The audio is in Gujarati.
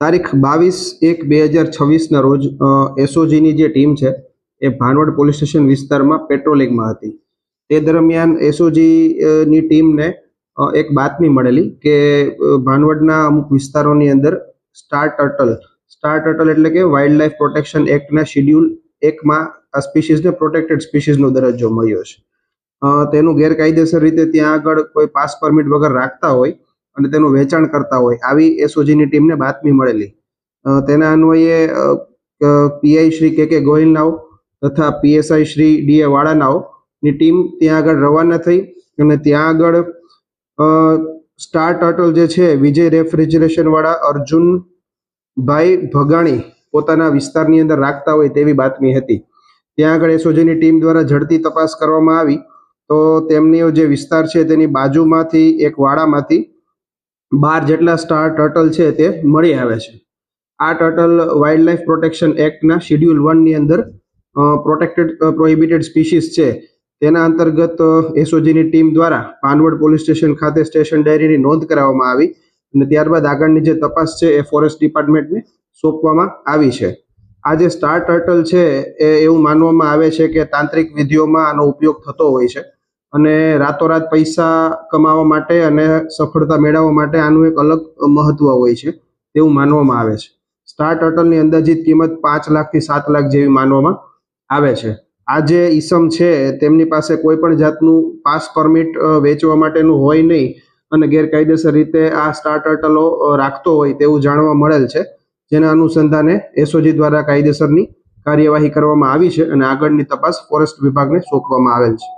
તારીખ બાવીસ એક બે હજાર છવ્વીસના રોજ એસઓજીની જે ટીમ છે એ ભાનવડ પોલીસ સ્ટેશન વિસ્તારમાં પેટ્રોલિંગમાં હતી. તે દરમિયાન એસઓજીની ટીમને એક બાતમી મળેલી કે ભાનવડના અમુક વિસ્તારોની અંદર સ્ટાર ટર્ટલ સ્ટાર ટર્ટલ એટલે કે વાઇલ્ડ લાઇફ પ્રોટેક્શન એક્ટના શિડ્યુલ એકમાં આ સ્પીસીસને પ્રોટેક્ટેડ સ્પીસીસનો દરજ્જો મળ્યો છે. તેનું ગેરકાયદેસર રીતે ત્યાં આગળ કોઈ પાસ પરમિટ વગર રાખતા હોય અને તેનું વેચાણ કરતા હોય. આવી એસઓજીની ટીમને બાતમી મળેલી. તેના અન્વયે પીઆઈ શ્રી કે કે ગોહિલનાઓ તથા પીએસઆઈ શ્રી ડીએ વાળાનાઓ ની ટીમ ત્યાં આગળ રવાના થઈ અને ત્યાં આગળ સ્ટાર ટર્ટલ જે છે, વિજય રેફ્રિજરેશનવાળા અર્જુનભાઈ ભગાણી પોતાના વિસ્તારની અંદર રાખતા હોય તેવી બાતમી હતી. ત્યાં આગળ એસઓજીની ટીમ દ્વારા ઝડપી તપાસ કરવામાં આવી. તો તેમની જે વિસ્તાર છે તેની બાજુમાંથી, એક વાડામાંથી બાર જેટલા સ્ટાર ટર્ટલ છે તે મળી આવે છે. આ ટર્ટલ વાઇલ્ડ લાઇફ પ્રોટેક્શન એક્ટના શિડ્યુલ વનની અંદર પ્રોટેક્ટેડ પ્રોહિબિટેડ સ્પીસીસ છે. તેના અંતર્ગત એસઓજીની ટીમ દ્વારા પાનવડ પોલીસ સ્ટેશન ખાતે સ્ટેશન ડાયરીની નોંધ કરાવવામાં આવી અને ત્યારબાદ આગળની જે તપાસ છે એ ફોરેસ્ટ ડિપાર્ટમેન્ટને સોંપવામાં આવી છે. આ જે સ્ટાર ટર્ટલ છે એ એવું માનવામાં આવે છે કે તાંત્રિક વિધિઓમાં આનો ઉપયોગ થતો હોય છે. અને રાતોરાત પૈસા કમાવા માટે અને સફળતા મેળવવા માટે આનું એક અલગ મહત્વ હોય છે, તેવું માનવામાં આવે છે. સ્ટાર ટર્ટલની અંદાજિત કિંમત પાંચ લાખથી સાત લાખ જેવી માનવામાં આવે છે. આ જે ઈસમ છે, તેમની પાસે કોઈ પણ જાતનું પાસ પરમિટ વેચવા માટેનું હોય નહીં અને ગેરકાયદેસર રીતે આ સ્ટાર ટર્ટલો રાખતો હોય તેવું જાણવા મળેલ છે. જેના અનુસંધાને એસઓજી દ્વારા કાયદેસરની કાર્યવાહી કરવામાં આવી છે અને આગળની તપાસ ફોરેસ્ટ વિભાગને સોંપવામાં આવેલ છે.